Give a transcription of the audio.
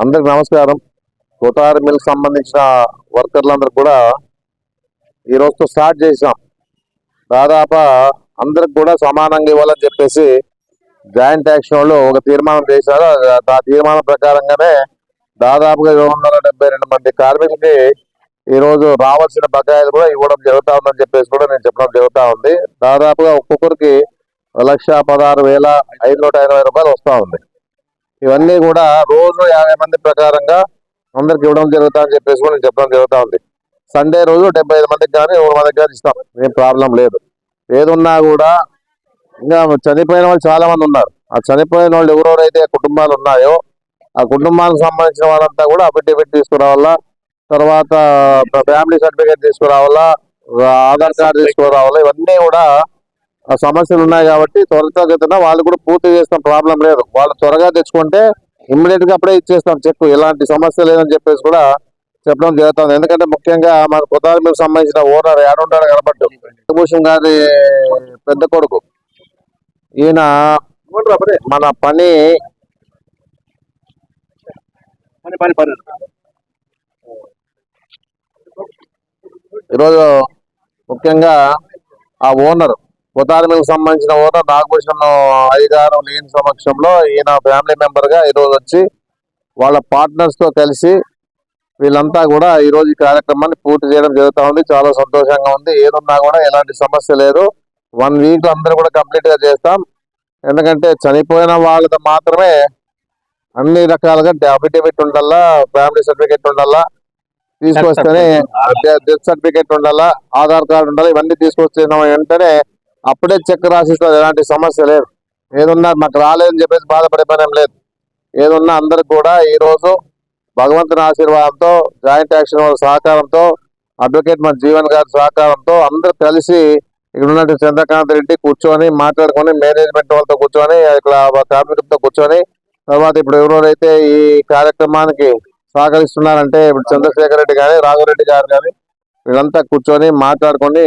అందరికి నమస్కారం. కోతారి మిల్క్ సంబంధించిన వర్కర్లందరూ కూడా ఈ రోజుతో స్టార్ట్ చేసాం దాదాపు అందరికి కూడా సమానంగా ఇవ్వాలని చెప్పేసి జాయింట్ యాక్షన్ వాళ్ళు ఒక తీర్మానం చేశారు. ఆ- తీర్మానం ప్రకారంగానే దాదాపుగా ఏడు వందల డెబ్బై రెండు మంది కార్మికులకి ఈరోజు రావాల్సిన బకాయిలు కూడా ఇవ్వడం జరుగుతూ ఉందని చెప్పేసి కూడా నేను చెప్పడం జరుగుతూ ఉంది. దాదాపుగా ఒక్కొక్కరికి లక్ష పదహారు వేల ఐదు నూట ఎనభై రూపాయలు వస్తూ ఉంది. ఇవన్నీ కూడా రోజు యాభై మంది ప్రకారంగా అందరికి ఇవ్వడం జరుగుతా అని చెప్పేసి కూడా నేను చెప్పడం జరుగుతూ ఉంది. సండే రోజు డెబ్బై ఐదు మందికి కానీ నూరు మందికి కానీ ఇస్తాం. ఏం ప్రాబ్లం లేదు. ఏదున్నా కూడా ఇంకా చనిపోయిన వాళ్ళు చాలా మంది ఉన్నారు. ఆ చనిపోయిన వాళ్ళు ఎవరెవరైతే కుటుంబాలు ఉన్నాయో ఆ కుటుంబానికి సంబంధించిన వాళ్ళంతా కూడా అఫిడవిట్ తీసుకురావాలా తర్వాత ఫ్యామిలీ సర్టిఫికేట్ తీసుకురావాలా ఆధార్ కార్డు తీసుకురావాలా ఇవన్నీ కూడా సమస్యలు ఉన్నాయి కాబట్టి త్వరితగతిన వాళ్ళు కూడా పూర్తి చేస్తాం ప్రాబ్లం లేదు. వాళ్ళు త్వరగా తెచ్చుకుంటే ఇమ్మీడియట్గా అప్పుడే ఇచ్చేస్తాం చెక్ ఎలాంటి సమస్య లేదని చెప్పేసి కూడా చెప్పడం జరుగుతుంది. ఎందుకంటే ముఖ్యంగా మన కుదార్మికి సంబంధించిన ఓనర్ ఏడుంటాడు కనబడ్డు భూషణ్ గారి పెద్ద కొడుకు. ఈయన మన పని పని పని పని. ఈరోజు ముఖ్యంగా ఆ ఓనర్ కుతార్మికి సంబంధించిన ఓనర్ నాగభూషణ్ అధికారం లేని సమక్షంలో ఈయన ఫ్యామిలీ మెంబర్గా ఈరోజు వచ్చి వాళ్ళ పార్ట్నర్స్తో కలిసి వీళ్ళంతా కూడా ఈ రోజు ఈ కార్యక్రమాన్ని పూర్తి చేయడం జరుగుతా ఉంది. చాలా సంతోషంగా ఉంది. ఏదున్నా కూడా ఎలాంటి సమస్య లేదు. వన్ వీక్ అందరూ కూడా కంప్లీట్గా చేస్తాం. ఎందుకంటే చనిపోయిన వాళ్ళతో మాత్రమే అన్ని రకాలుగా అఫిడవిట్ ఉండాలా ఫ్యామిలీ సర్టిఫికేట్ ఉండాలా తీసుకొస్తేనే డెత్ సర్టిఫికేట్ ఉండాలా ఆధార్ కార్డు ఉండాలి ఇవన్నీ తీసుకొచ్చిన వెంటనే అప్పుడే చెక్ రాసిస్తారు ఎలాంటి సమస్య లేదు. ఏదున్నా మాకు రాలేదని చెప్పేసి బాధపడే పని లేదు. ఏదున్నా అందరికి కూడా ఈరోజు భగవంతుని ఆశీర్వాదంతో జాయింట్ యాక్షన్ వాళ్ళ సహకారంతో అడ్వకేట్ మన జీవన్ గారి సహకారంతో అందరూ కలిసి ఇక్కడ ఉన్నట్టు చంద్రకాంత్ రెడ్డి కూర్చొని మాట్లాడుకొని మేనేజ్మెంట్ వాళ్ళతో కూర్చొని ఇక్కడ కార్మికులతో కూర్చొని తర్వాత ఇప్పుడు ఎవరెవరైతే ఈ కార్యక్రమానికి సహకరిస్తున్నారంటే ఇప్పుడు చంద్రశేఖర్ రెడ్డి కానీ రాఘవరెడ్డి గారు కానీ వీళ్ళంతా కూర్చొని మాట్లాడుకొని